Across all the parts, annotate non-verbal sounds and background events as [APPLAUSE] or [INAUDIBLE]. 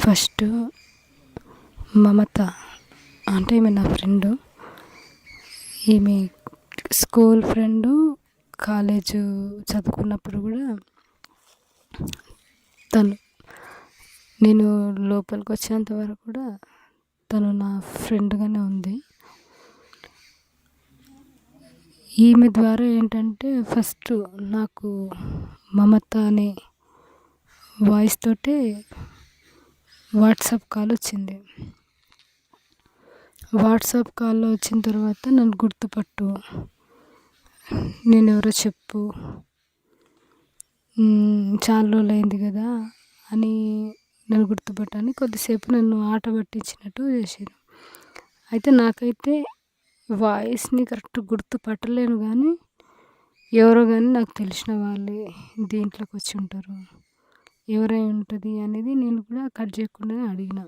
First మమత అంటే ఈమె నా ఫ్రెండు. ఈమె స్కూల్ ఫ్రెండు కాలేజ్ చదువుకున్నప్పుడు కూడా తను నేను లోపలికి వచ్చేంత వరకు కూడా తను నా ఫ్రెండ్గానే ఉంది. ఈమె ద్వారా ఏంటంటే ఫస్ట్ నాకు మమత అనే వాయిస్ తోటే వాట్సాప్ కాల్ వచ్చింది. వాట్సాప్ కాల్లో వచ్చిన తర్వాత నన్ను గుర్తుపట్టు. నేను ఎవరో చెప్పు చాలా రోజులు అయింది కదా అని నన్ను గుర్తుపట్టని కొద్దిసేపు నన్ను ఆట పట్టించినట్టు చేసారు అయితే నాకైతే వాయిస్ని కరెక్ట్ గుర్తుపట్టలేను కానీ ఎవరో కానీ నాకు తెలిసిన వాళ్ళే దీంట్లోకి వచ్చి ఉంటారు. ఎవరై ఉంటుంది అనేది నేను కూడా కట్ చేయకుండానే అడిగిన.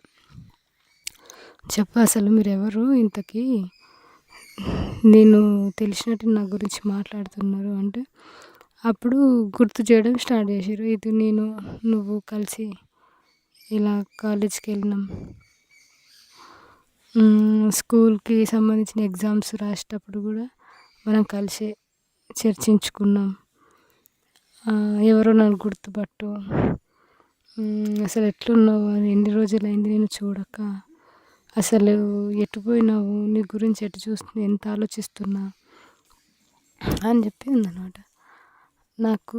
చెప్పు అసలు మీరు ఎవరు ఇంతకీ నేను తెలిసినట్టు నా గురించి మాట్లాడుతున్నారు అంటే అప్పుడు గుర్తు చేయడం స్టార్ట్ చేశారు. ఇది నేను నువ్వు కలిసి ఇలా కాలేజ్కి వెళ్ళినాం స్కూల్కి సంబంధించిన ఎగ్జామ్స్ రాసేటప్పుడు కూడా మనం కలిసి చర్చించుకున్నాం. ఎవరో నన్ను గుర్తుపట్టు. అసలు ఎట్లున్నావు? అని ఎన్ని రోజులైంది నేను చూడక. అసలు ఎటు పోయినావు? నీ గురించి ఎటు చూస్తున్నా? ఎంత ఆలోచిస్తున్నా? అని చెప్పి ఉందన్నమాట. నాకు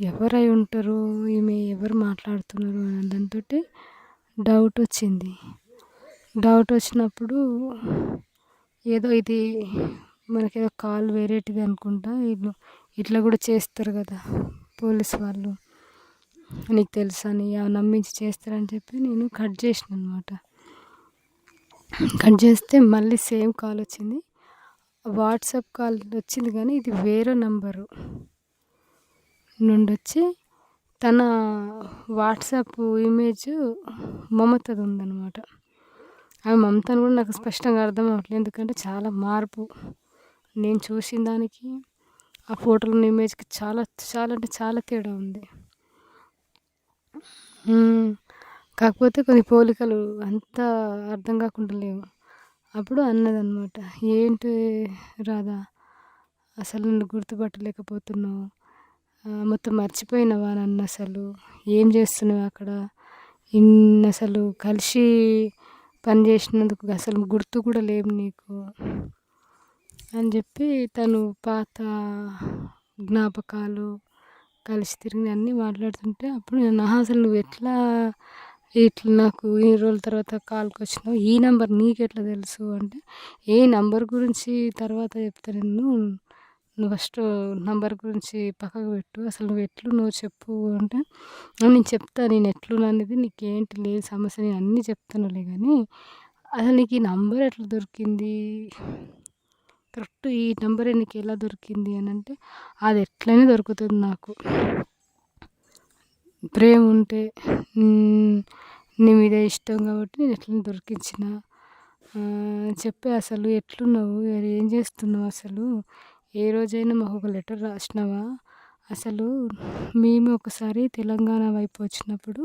ఎవరై ఉంటారు? ఈమె ఎవరు మాట్లాడుతున్నారు? అనే దాంతో డౌట్ వచ్చింది. డౌట్ వచ్చినప్పుడు ఏదో ఇది మనకేదో కాల్ వేరేటిది అనుకుంటా. వీళ్ళు ఇట్లా కూడా చేస్తారు కదా పోలీస్ వాళ్ళు. నీకు తెలుసా అని నమ్మించి చేస్తారని చెప్పి నేను కట్ చేసిన అనమాట కట్ చేస్తే మళ్ళీ సేమ్ కాల్ వచ్చింది. వాట్సాప్ కాల్ వచ్చింది కానీ ఇది వేరే నంబరు. నుండి వచ్చి తన వాట్సాప్ ఇమేజ్ మమతది ఉందన్నమాట. ఆమె మమతను కూడా నాకు స్పష్టంగా అర్థం అవ్వట్లేదు. ఎందుకంటే చాలా మార్పు. నేను చూసిన దానికి ఆ ఫోటోలో ఉన్న ఇమేజ్కి చాలా చాలా అంటే చాలా తేడా ఉంది. కాకపోతే కొన్ని పోలికలు అంత అర్థం కాకుండా లేవు అప్పుడు అన్నదన్నమాట ఏంటి రాధా అసలు నన్ను గుర్తుపట్టలేకపోతున్నావు? మొత్తం మర్చిపోయినావా నన్ను అసలు? ఏం చేస్తున్నావు అక్కడ? ఇన్ని అసలు కలిసి పని చేసినందుకు అసలు గుర్తు కూడా లేవు నీకు. అని చెప్పి తను పాత జ్ఞాపకాలు కలిసి తిరిగి అన్నీ మాట్లాడుతుంటే అప్పుడు నేను అసలు నువ్వు ఎట్లా ఇట్లా నాకు ఈ రోజుల తర్వాత కాల్కి వచ్చినావు ఈ నెంబర్ నీకు ఎట్లా తెలుసు? అంటే ఏ నెంబర్ గురించి తర్వాత చెప్తా నేను నువ్వు ఫస్ట్ నంబర్ గురించి పక్కకు పెట్టు. అసలు నువ్వు ఎట్లు నువ్వు చెప్పు. అంటే నేను చెప్తా. నేను ఎట్లున్నా అనేది నీకేంటి? లేదు సమస్య. నేను అన్నీ చెప్తానులే కానీ అసలు నీకు ఈ నంబర్ ఎట్లా దొరికింది? కరెక్ట్ ఈ నెంబర్ నీకు ఎలా దొరికింది అని అంటే అది ఎట్లనే దొరుకుతుంది నాకు. ప్రేమ ఉంటే నీ మీద ఇష్టం కాబట్టి నేను ఎట్లనే దొరికించిన. చెప్పే అసలు ఎట్లున్నావు? ఏం చేస్తున్నావు అసలు? ఏ రోజైనా మాకు ఒక లెటర్ రాసినావా? అసలు మేము ఒకసారి తెలంగాణ వైపు వచ్చినప్పుడు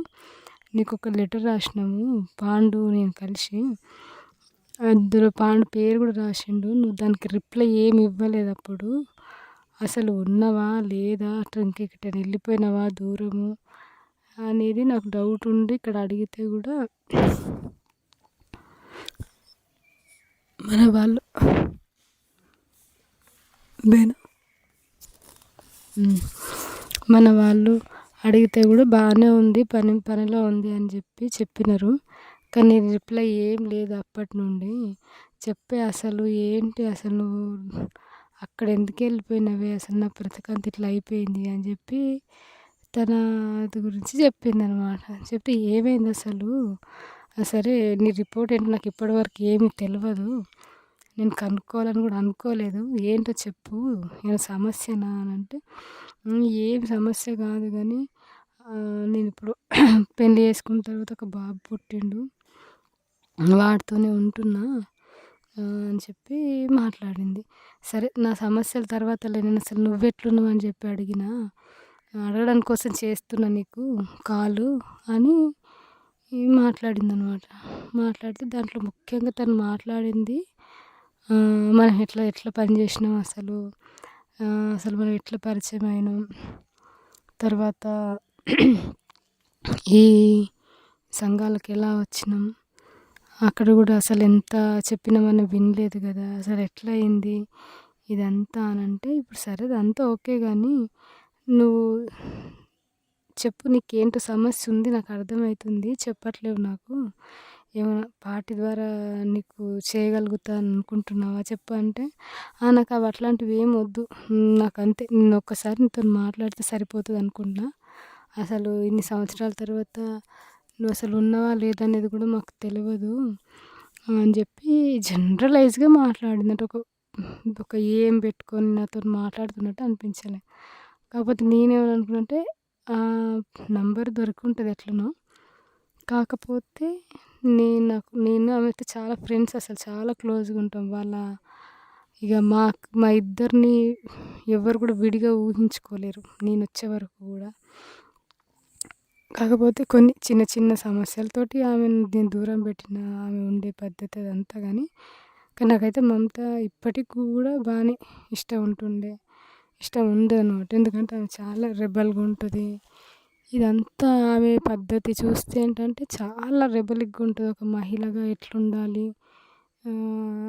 నీకు ఒక లెటర్ రాసినాము పాండు నేను కలిసి. అందులో పాండు పేరు కూడా రాసిండు. నువ్వు దానికి రిప్లై ఏమి ఇవ్వలేదు అప్పుడు. అసలు ఉన్నావా? లేదా? ట్రంక్ ఇంకెక్కడికైనా వెళ్ళిపోయినావా? దూరము? అనేది నాకు డౌట్ ఉండి ఇక్కడ అడిగితే కూడా మన వాళ్ళు బేనా? మన వాళ్ళు అడిగితే కూడా బాగానే ఉంది పని పనిలో ఉంది అని చెప్పి చెప్పినారు. కానీ రిప్లై ఏం లేదు అప్పటి నుండి. చెప్పే అసలు ఏంటి అసలు నువ్వు? అక్కడ ఎందుకు వెళ్ళిపోయినవే? అసలు నా బ్రతకంత ఇట్లా అయిపోయింది అని చెప్పి తన అది గురించి చెప్పింది అనమాట చెప్పి ఏమైంది అసలు? సరే నీ రిపోర్ట్ ఏంటో నాకు ఇప్పటివరకు ఏమీ తెలియదు నేను కనుక్కోవాలని కూడా అనుకోలేదు. ఏంటో చెప్పు ఏమైనా సమస్యనా అని అంటే ఏం సమస్య కాదు కానీ నేను ఇప్పుడు [CLEARS THROAT] పెళ్ళి చేసుకున్న తర్వాత ఒక బాబు పుట్టిండు. వాడితోనే ఉంటున్నా అని చెప్పి మాట్లాడింది. సరే నా సమస్యల తర్వాత నేను అసలు నువ్వెట్లున్నావు అని చెప్పి అడిగిన అడగడం కోసం చేస్తున్నా నీకు కాలు అని మాట్లాడింది అనమాట మాట్లాడితే దాంట్లో ముఖ్యంగా తను మాట్లాడింది మనం ఎట్లా ఎట్లా పని చేసినాం అసలు అసలు మనం ఎట్లా పరిచయం అయినాం తర్వాత ఈ సంఘాలకు ఎలా వచ్చినాం అక్కడ కూడా అసలు ఎంత చెప్పినా మనం వినలేదు కదా అసలు ఎట్లా అయింది ఇదంతా అని అంటే ఇప్పుడు సరే అదంతా ఓకే కానీ నువ్వు చెప్పు నీకేంటో సమస్య ఉంది నాకు అర్థమవుతుంది చెప్పట్లేవు నాకు. ఏమైనా పాటి ద్వారా నీకు చేయగలుగుతాను అనుకుంటున్నావా చెప్పు అంటే నాకు అవి అట్లాంటివి ఏం వద్దు. నాకు అంతే నేను ఒక్కసారి నీతో మాట్లాడితే సరిపోతుంది అనుకుంటున్నా. అసలు ఇన్ని సంవత్సరాల తర్వాత నువ్వు అసలు ఉన్నావా లేదా అనేది కూడా మాకు తెలియదు అని చెప్పి జనరలైజ్గా మాట్లాడినట్టు ఒక ఒక ఏం పెట్టుకొని నాతో మాట్లాడుతున్నట్టు అనిపించలే. కాకపోతే నేనేమనుకున్నంటే నంబర్ దొరుకుంటుంది ఉంటుంది ఎట్లనో. కాకపోతే నేను నాకు నేను ఆమెతో చాలా ఫ్రెండ్స్ అసలు చాలా క్లోజ్గా ఉంటాం. వాళ్ళ ఇక మా మా ఇద్దరిని ఎవరు కూడా విడిగా ఊహించుకోలేరు. నేను వచ్చే వరకు కూడా. కాకపోతే కొన్ని చిన్న చిన్న సమస్యలతోటి ఆమెను నేను దూరం పెట్టిన ఆమె ఉండే పద్ధతి అదంతా కానీ కానీ నాకైతే మమత ఇప్పటికి కూడా బాగానే ఇష్టం ఉంటుండే. ఇష్టం ఉంది అనమాట ఎందుకంటే ఆమె చాలా రెబల్గా ఉంటుంది. ఇదంతా ఆమె పద్ధతి చూస్తే ఏంటంటే చాలా రెబలిగ్గా ఉంటుంది. ఒక మహిళగా ఎట్లుండాలి?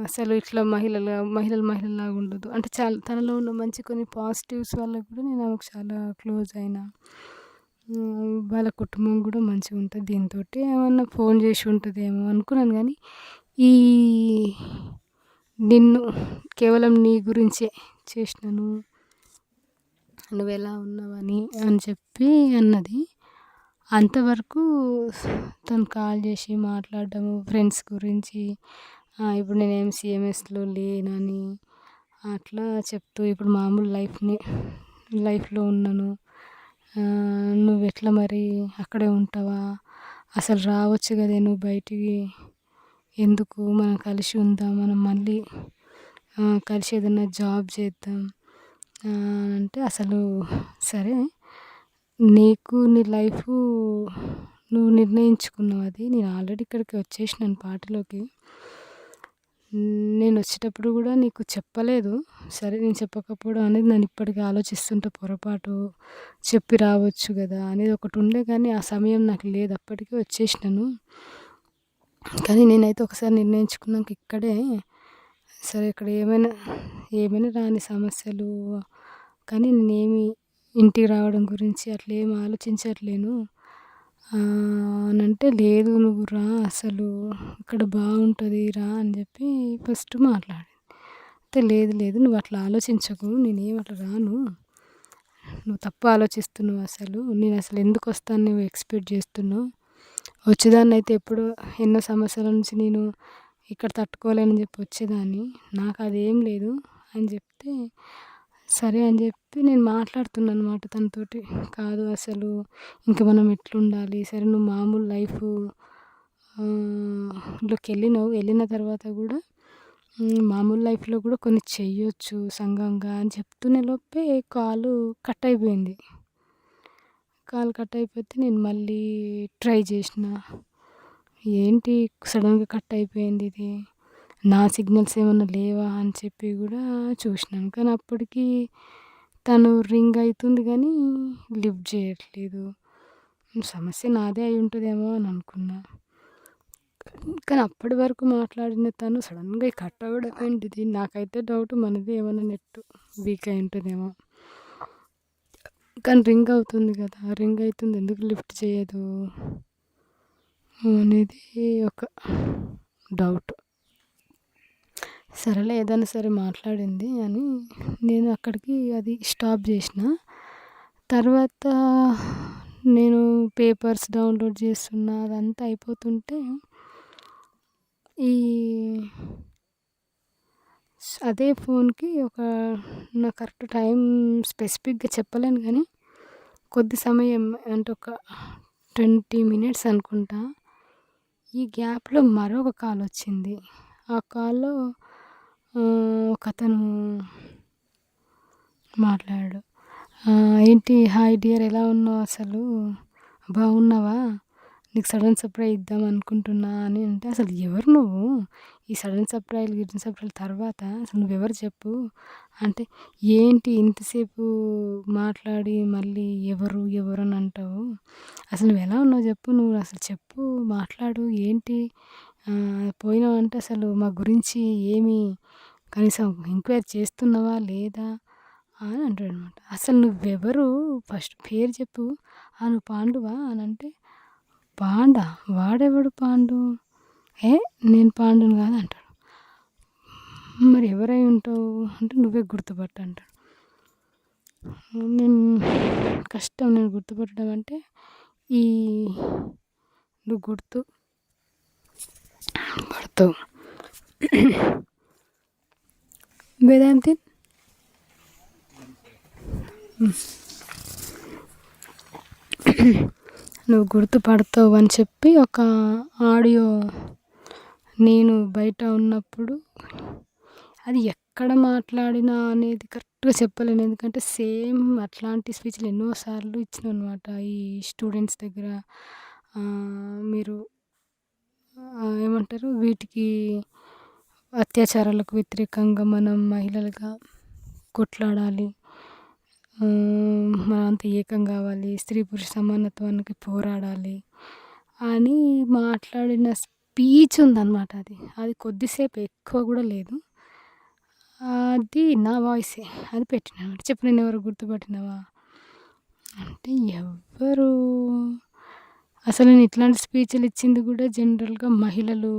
అసలు ఇట్లా మహిళల మహిళలు మహిళలాగా ఉండదు అంటే చాలా తనలో ఉన్న మంచి కొన్ని పాజిటివ్స్ వల్ల కూడా నేను ఆమెకు చాలా క్లోజ్ అయినా. వాళ్ళ కుటుంబం కూడా మంచిగా ఉంటుంది దీంతో ఏమన్నా ఫోన్ చేసి ఉంటుందేమో అనుకున్నాను కానీ ఈ నిన్ను కేవలం నీ గురించే చేసినాను. నువ్వు ఎలా ఉన్నావని అని చెప్పి అన్నది. అంతవరకు తను కాల్ చేసి మాట్లాడడము ఫ్రెండ్స్ గురించి ఇప్పుడు నేను ఏం సిఎంఎస్లో లేనని అట్లా చెప్తూ ఇప్పుడు మామూలు లైఫ్ని లైఫ్లో ఉన్నాను. నువ్వు ఎట్లా మరి అక్కడే ఉంటావా? అసలు రావచ్చు కదే నువ్వు బయటికి. ఎందుకు? మనం కలిసి ఉందాం మనం మళ్ళీ కలిసి ఏదైనా జాబ్ చేద్దాం అంటే అసలు సరే. నీకు నీ లైఫ్ నువ్వు నిర్ణయించుకున్నావు అది. నేను ఆల్రెడీ ఇక్కడికి వచ్చేసినాను పాటలోకి. నేను వచ్చేటప్పుడు కూడా నీకు చెప్పలేదు. సరే నేను చెప్పకపోవడం అనేది నన్ను ఇప్పటికీ ఆలోచిస్తుంటే పొరపాటు చెప్పి రావచ్చు కదా అనేది ఒకటి ఉండే కానీ ఆ సమయం నాకు లేదు. అప్పటికే వచ్చేసినాను. కానీ నేనైతే ఒకసారి నిర్ణయించుకున్నాక ఇక్కడే సరే ఇక్కడ ఏమైనా ఏమైనా రాని సమస్యలు కానీ నేనేమి ఇంటికి రావడం గురించి అట్లా ఏమి ఆలోచించట్లేను. అనంటే అంటే లేదు నువ్వు రా అసలు. ఇక్కడ బాగుంటుంది రా అని చెప్పి ఫస్ట్ మాట్లాడింది. అయితే లేదు లేదు నువ్వు అట్లా ఆలోచించకు నేనేం అట్లా రాను. నువ్వు తప్పు ఆలోచిస్తున్నావు అసలు. నేను అసలు ఎందుకు వస్తాను నువ్వు ఎక్స్పెక్ట్ చేస్తున్నావు? వచ్చేదాన్ని అయితే ఎప్పుడు ఎన్నో సమస్యల నుంచి నేను ఇక్కడ తట్టుకోలేనని చెప్పి వచ్చేదాన్ని. నాకు అదేం లేదు అని చెప్తే సరే అని చెప్పి నేను మాట్లాడుతున్నాను అనమాట తనతోటి. కాదు అసలు ఇంకా మనం ఎట్లుండాలి? సరే నువ్వు మామూలు లైఫ్లోకి వెళ్ళినావు. వెళ్ళిన తర్వాత కూడా మామూలు లైఫ్లో కూడా కొన్ని చెయ్యొచ్చు సంఘంగా అని చెప్తూనే లోపే కాలు కట్ అయిపోయింది. కాలు కట్ అయిపోతే నేను మళ్ళీ ట్రై చేసిన. ఏంటి సడన్గా కట్ అయిపోయింది ఇది? నా సిగ్నల్స్ ఏమన్నా లేవా అని చెప్పి కూడా చూసినాను. కానీ అప్పటికి తను రింగ్ అవుతుంది కానీ లిఫ్ట్ చేయట్లేదు. సమస్య నాదే అయి ఉంటుందేమో అని అనుకున్నా. కానీ అప్పటి వరకు మాట్లాడిన తను సడన్గా కట్ అవ్వడం ఏంటిది? నాకైతే డౌట్ మనది ఏమైనా నెట్ వీక్ అయి ఉంటుందేమో. కానీ రింగ్ అవుతుంది కదా రింగ్ అవుతుంది. ఎందుకు లిఫ్ట్ చేయదు? అనేది ఒక డౌట్. సరేలే ఏదైనా సరే మాట్లాడింది అని నేను అక్కడికి అది స్టాప్ చేసిన. తర్వాత నేను పేపర్స్ డౌన్లోడ్ చేస్తున్నా అదంతా అయిపోతుంటే ఈ అదే ఫోన్కి ఒక నా కరెక్ట్ టైం స్పెసిఫిక్గా చెప్పలేను కానీ కొద్ది సమయం అంటే ఒక ట్వంటీ మినిట్స్ అనుకుంటా. ఈ గ్యాప్లో మరొక కాల్ వచ్చింది. ఆ కాల్లో ఒకతను మాట్లాడాడు ఏంటి హాయ్ డియర్ ఎలా ఉన్నావు అసలు? బాగున్నావా నీకు సడన్ సర్ప్రైజ్ ఇద్దాం అనుకుంటున్నా అని అంటే అసలు ఎవరు నువ్వు? ఈ సడన్ సర్ప్రైజ్ గిడన్ సర్ప్రైజ్ తర్వాత అసలు నువ్వెవరు చెప్పు? అంటే ఏంటి ఇంతసేపు మాట్లాడి మళ్ళీ ఎవరు ఎవరు అని అంటావు? అసలు నువ్వు ఎలా ఉన్నావు చెప్పు నువ్వు అసలు చెప్పు మాట్లాడు ఏంటి? పోయినావు అంటే అసలు మా గురించి ఏమి కనీసం ఎంక్వైరీ చేస్తున్నావా లేదా అని అంటాడు అనమాట అసలు నువ్వెవరు? ఫస్ట్ పేరు చెప్పు. నువ్వు పాండువా అని అంటే పాండా? వాడెవడు పాండు? ఏ? నేను పాండును కాదు అంటాడు. మరి ఎవరై ఉంటావు? అంటే నువ్వే గుర్తుపట్ట అంటాడు. నేను కష్టం నేను గుర్తుపట్టడం అంటే ఈ నువ్వు గుర్తు పడతావు వేదాంతి [CLEARS THROAT] [CLEARS THROAT] నువ్వు గుర్తుపడతావు అని చెప్పి ఒక ఆడియో నేను బయట ఉన్నప్పుడు అది ఎక్కడ మాట్లాడినా అనేది కరెక్ట్గా చెప్పలేను. ఎందుకంటే సేమ్ అట్లాంటి స్పీచ్లు ఎన్నోసార్లు ఇచ్చిన అనమాట ఈ స్టూడెంట్స్ దగ్గర. మీరు ఏమంటారు? వీటికి అత్యాచారాలకు వ్యతిరేకంగా మనం మహిళలుగా కొట్లాడాలి. మనమంతా ఏకం కావాలి. స్త్రీ పురుష సమానత్వానికి పోరాడాలి అని మాట్లాడిన స్పీచ్ ఉందన్నమాట అది. అది కొద్దిసేపు ఎక్కువ కూడా లేదు. అది నా వాయిసే. అది పెట్టిన. చెప్పు నేను ఎవరు గుర్తుపట్టినావా? అంటే ఎవరు? అసలు నేను ఇట్లాంటి స్పీచ్లు ఇచ్చింది కూడా జనరల్గా మహిళలు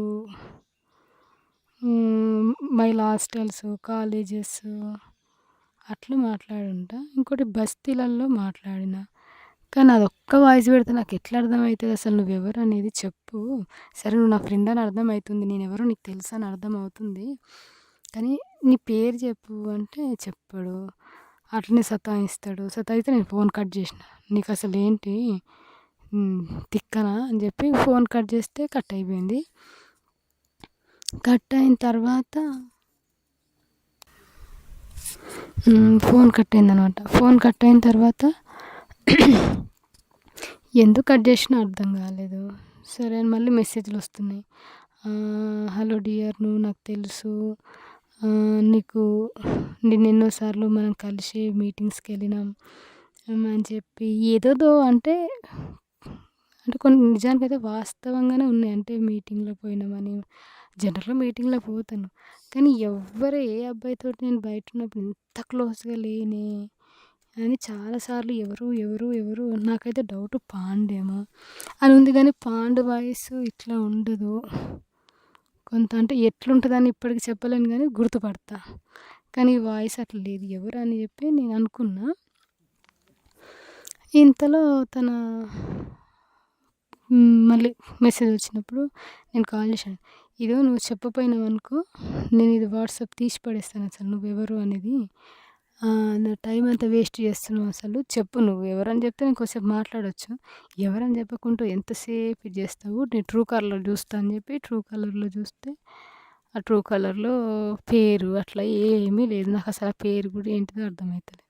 మహిళా హాస్టల్స్ కాలేజెస్ అట్లా మాట్లాడుంటా. ఇంకోటి బస్తీలలో మాట్లాడిన. కానీ అది ఒక్క వాయిస్ పెడితే నాకు ఎట్లా అర్థమవుతుంది అసలు? నువ్వెవరు అనేది చెప్పు. సరే నువ్వు నా ఫ్రెండ్ అని అర్థమవుతుంది. నేను ఎవరో నీకు తెలుసు అని అర్థమవుతుంది. కానీ నీ పేరు చెప్పు అంటే చెప్పాడు. అట్లనే సతాయిస్తాడు. సతాయిస్తే నేను ఫోన్ కట్ చేసిన. నీకు అసలు ఏంటి తిక్కనా అని చెప్పి ఫోన్ కట్ చేస్తే కట్ అయిపోయింది. కట్ అయిన తర్వాత ఫోన్ కట్ అయిందనమాట. ఫోన్ కట్ అయిన తర్వాత [COUGHS] ఎందుకు కట్ చేసినా అర్థం కాలేదు. సరే అని మళ్ళీ మెసేజ్లు వస్తున్నాయి. హలో డియర్ నువ్వు నాకు తెలుసు. నీకు నేను ఎన్నోసార్లు మనం కలిసి మీటింగ్స్కి వెళ్ళినాం. అని చెప్పి ఏదోదో అంటే అంటే కొన్ని నిజానికైతే వాస్తవంగానే ఉన్నాయి. అంటే మీటింగ్లో పోయినామని జనరల్గా మీటింగ్లో పోతాను. కానీ ఎవ్వరు ఏ అబ్బాయితో నేను బయట ఉన్నప్పుడు ఇంత క్లోజ్గా లేనే అని చాలాసార్లు ఎవరు ఎవరు ఎవరు నాకైతే డౌట్ పాండేమో అని ఉంది. కానీ పాండు వాయిస్ ఇట్లా ఉండదు. కొంత అంటే ఎట్లుంటుందని ఇప్పటికి చెప్పలేను కానీ గుర్తుపడతా. కానీ ఈ వాయిస్ అట్లా లేదు. ఎవరు అని చెప్పి నేను అనుకున్నా. ఇంతలో తన మళ్ళీ మెసేజ్ వచ్చినప్పుడు నేను కాల్ చేశాను. ఇదో నువ్వు చెప్పపోయినావు అనుకో నేను ఇది వాట్సాప్ తీసి పడేస్తాను అసలు నువ్వెవరు అనేది. నా టైం అంతా వేస్ట్ చేస్తున్నావు అసలు చెప్పు నువ్వు ఎవరని చెప్తే నేను కొంచెంసేపు మాట్లాడవచ్చు ఎవరని చెప్పకుండా ఎంతసేపు ఇది చేస్తావు? నేను ట్రూ కలర్లో చూస్తా అని చెప్పి ట్రూ కలర్లో చూస్తే ఆ ట్రూ కలర్లో పేరు అట్లా ఏమీ లేదు. నాకు అసలు ఆ పేరు కూడా ఏంటిదో అర్థమవుతలేదు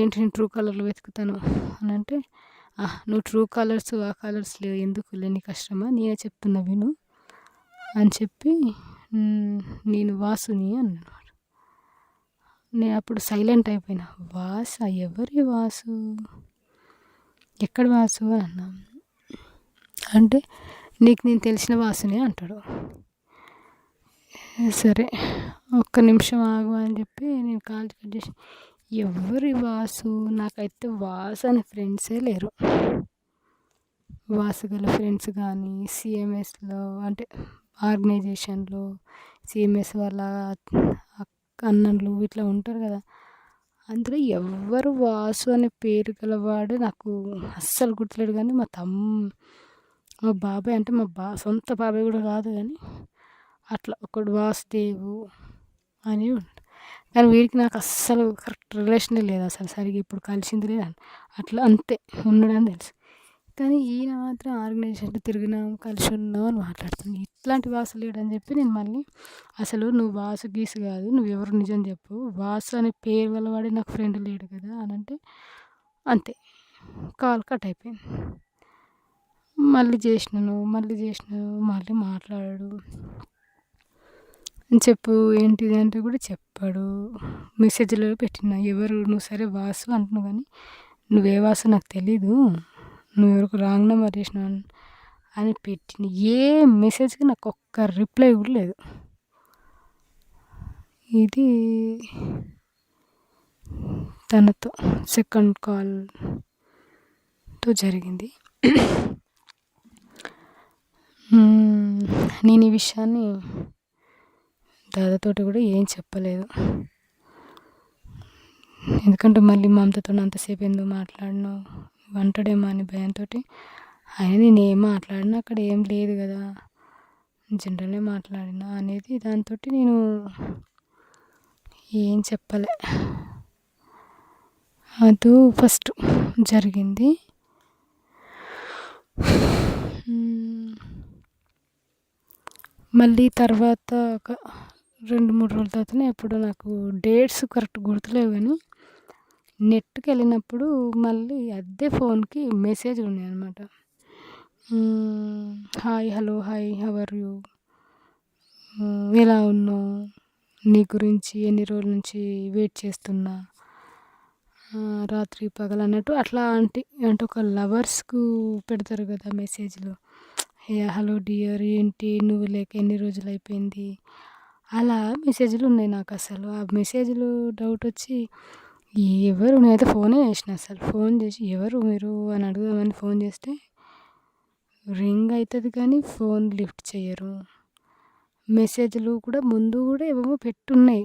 ఏంటి నేను ట్రూ కలర్లో వెతుకుతాను అని అంటే నువ్వు ట్రూ కలర్స్ ఆ కలర్స్ లేవు ఎందుకు లేని కష్టమా? నేనే చెప్తున్నా విను అని చెప్పి నేను వాసుని అన్నాడు. నేను అప్పుడు సైలెంట్ అయిపోయినా. వాస? ఎవరి వాసు? ఎక్కడ వాసు? అని అన్నా. అంటే నీకు నేను తెలిసిన వాసుని అంటాడు. సరే ఒక్క నిమిషం ఆగు అని చెప్పి నేను కాల్ కట్ చేసి ఎవరి వాసు? నాకైతే వాసు అనే ఫ్రెండ్సే లేరు. వాసు గల ఫ్రెండ్స్ కానీ సిఎంఎస్లో అంటే ఆర్గనైజేషన్లో సిఎంఎస్ వాళ్ళ అన్నలు ఇట్లా ఉంటారు కదా. అందులో ఎవ్వరు వాసు అనే పేరు గలవాడు నాకు అస్సలు గుర్తులేడు కానీ మా తమ్ మా బాబాయ్ అంటే మా బా సొంత బాబాయ్ కూడా కాదు కానీ అట్లా ఒకడు వాసుదేవు అని ఉంటాడు కానీ వీడికి నాకు అస్సలు కరెక్ట్ రిలేషనే లేదు అసలు సరిగ్గా ఇప్పుడు కలిసింది లేదు అట్లా అంతే ఉన్నాడని తెలుసు. కానీ ఈయన మాత్రం ఆర్గనైజేషన్లో తిరిగినాం కలిసి ఉన్నాం అని మాట్లాడుతుంది. ఇట్లాంటి వాసు లేడని చెప్పి నేను మళ్ళీ అసలు నువ్వు వాసు గీసు కాదు నువ్వు ఎవరు నిజం చెప్పు. వాసు అనే పేరు వల్ల వాడే నాకు ఫ్రెండ్ లేడు కదా అని అంటే అంతే. కాల్ కట్ అయిపోయింది. మళ్ళీ చేసినాను మళ్ళీ చేసినాను మళ్ళీ మాట్లాడాడు. చెప్పు ఏంటిది అంటే కూడా చెప్పాడు. మెసేజ్లో పెట్టిన ఎవరు నువ్వు సరే వాసు అంటున్నావు కానీ నువ్వే వాసు నాకు తెలీదు. నువ్వు ఎవరికి రాంగ్ నెంబర్ చేసినావు అని పెట్టిన. ఏ మెసేజ్కి నాకు ఒక్క రిప్లై కూడా లేదు. ఇది తనతో సెకండ్ కాల్తో జరిగింది. నేను ఈ విషయాన్ని దాదాతోటి కూడా ఏం చెప్పలేదు. ఎందుకంటే మళ్ళీ మమతతో అంతసేపు ఎందుకు మాట్లాడినావు? అంటాడేమో అని భయంతో ఆయన నేను ఏం మాట్లాడినా అక్కడ ఏం లేదు కదా. జనరల్గా మాట్లాడినా అనేది దాంతో నేను ఏం చెప్పలే. అది ఫస్ట్ జరిగింది. మళ్ళీ తర్వాత ఒక రెండు మూడు రోజుల తర్వాతనే ఎప్పుడు నాకు డేట్స్ కరెక్ట్ గుర్తులేవు కానీ నెట్కి వెళ్ళినప్పుడు మళ్ళీ అదే ఫోన్కి మెసేజ్ ఉన్నాయి అనమాట hi hello hi how are you? ఎలా ఉన్నావు? నీ గురించి ఎన్ని రోజుల నుంచి వెయిట్ చేస్తున్నా? రాత్రి పగలు అన్నట్టు అట్లా అంటే అంటే ఒక లవర్స్కు పెడతారు కదా మెసేజ్లు. హే హలో డియర్ ఏంటి? నువ్వు లేక ఎన్ని రోజులు అయిపోయింది? అలా మెసేజ్లు ఉన్నాయి నాకు అసలు ఆ మెసేజ్లు డౌట్ వచ్చి ఎవరు? నేనైతే ఫోనే చేసిన అసలు. ఫోన్ చేసి ఎవరు మీరు? అని అడుగుదామని ఫోన్ చేస్తే రింగ్ అవుతుంది కానీ ఫోన్ లిఫ్ట్ చేయరు మెసేజ్లు కూడా ముందు కూడా ఏమో పెట్టున్నాయి.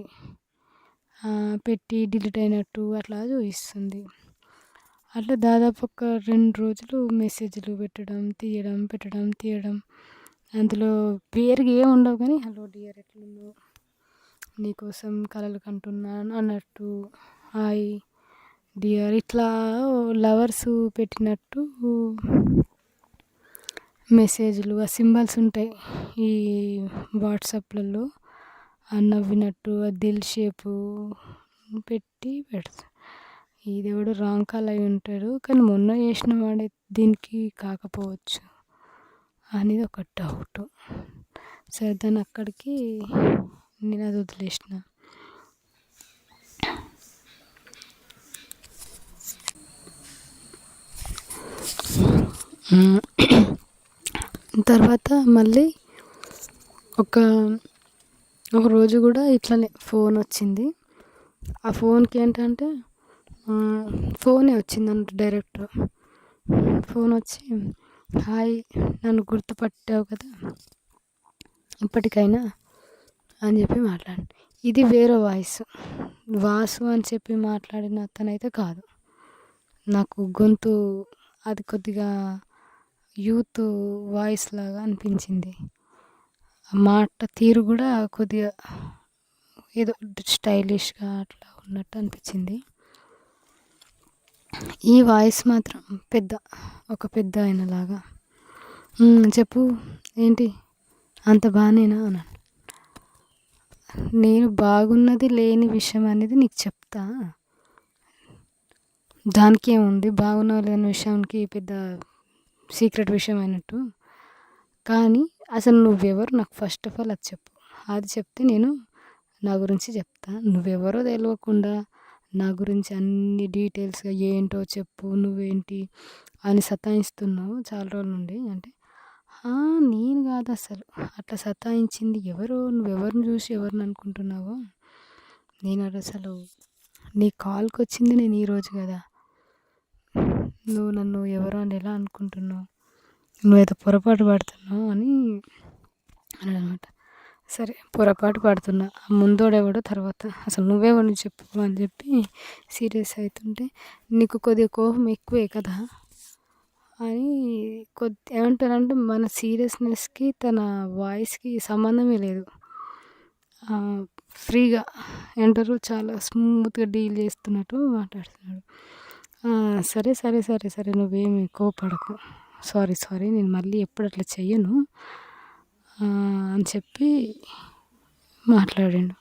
పెట్టి డిలీట్ అయినట్టు అట్లా చూపిస్తుంది. అట్లా దాదాపు ఒక రెండు రోజులు మెసేజ్లు పెట్టడం తీయడం పెట్టడం తీయడం. అందులో పేరుకి ఏమి ఉండవు కానీ హలో డియర్ ఎట్లుందో నీకోసం కలలు కంటున్నాను అన్నట్టు. హాయ్ డియర్ ఇట్లా లవర్స్ పెట్టినట్టు మెసేజ్లు ఆ సింబల్స్ ఉంటాయి ఈ వాట్సాప్లలో. ఆ నవ్వినట్టు ఆ దిల్ షేపు పెట్టి పెడతా. ఇది ఎవడు రాంగ్ కాల్ అయి ఉంటాడు కానీ మొన్న చేసిన వాడే దీనికి కాకపోవచ్చు అనేది ఒక డౌట్. సరే దాన్ని అక్కడికి నేను అది వదిలేసిన తర్వాత మళ్ళీ ఒక ఒక రోజు కూడా ఇట్లనే ఫోన్ వచ్చింది. ఆ ఫోన్కి ఏంటంటే ఫోనే వచ్చింది అంట డైరెక్ట్. ఫోన్ వచ్చి హాయ్ నన్ను గుర్తుపట్టావు కదా ఇప్పటికైనా అని చెప్పి మాట్లాడి. ఇది వేరే వాయిస్. వాసు అని చెప్పి మాట్లాడిన అతనైతే కాదు. నాకు గొంతు అది కొద్దిగా యూత్ వాయిస్ లాగా అనిపించింది. మాట తీరు కూడా కొద్దిగా ఏదో స్టైలిష్గా అట్లా ఉన్నట్టు అనిపించింది. ఈ వాయిస్ మాత్రం పెద్ద ఒక పెద్ద ఆయనలాగా చెప్పు. ఏంటి? అంత బాగానేనా అన్నాను నేను బాగున్నది లేని విషయం అనేది నీకు చెప్తా. దానికి ఏముంది బాగున్నా లేని విషయానికి పెద్ద సీక్రెట్ విషయం అయినట్టు. కానీ అసలు నువ్వెవరు? నాకు ఫస్ట్ ఆఫ్ ఆల్ అది చెప్పు. అది చెప్తే నేను నా గురించి చెప్తా. నువ్వెవరో తెలియకుండా నా గురించి అన్ని డీటెయిల్స్గా ఏంటో చెప్పు. నువ్వేంటి అని సతాయిస్తున్నావు చాలా రోజుల నుండి. అంటే నేను కాదు అసలు. అట్లా సతాయించింది ఎవరో? నువ్వెవరిని చూసి ఎవరిని అనుకుంటున్నావో? నేను అసలు నీ కాల్కి వచ్చింది నేను ఈరోజు కదా. నువ్వు నన్ను ఎవరో అని ఎలా అనుకుంటున్నావు? నువ్వేదో పొరపాటు పడుతున్నావు అని అనమాట సరే పొరపాటు పడుతున్నా. ముందోడెవడో తర్వాత. అసలు నువ్వెవరిని చెప్పు అని చెప్పి సీరియస్ అవుతుంటే నీకు కొద్దిగా కోపం ఎక్కువే కదా? అని కొద్ది ఏమంటారంటే మన సీరియస్నెస్కి తన వాయిస్కి సంబంధమే లేదు. ఫ్రీగా ఏమంటారు చాలా స్మూత్గా డీల్ చేస్తున్నట్టు మాట్లాడుతున్నాడు. సరే సరే సరే సరే నువ్వేమి కోపడకు. సారీ సారీ నేను మళ్ళీ ఎప్పుడు అట్లా చెయ్యను అని చెప్పి మాట్లాడాడు.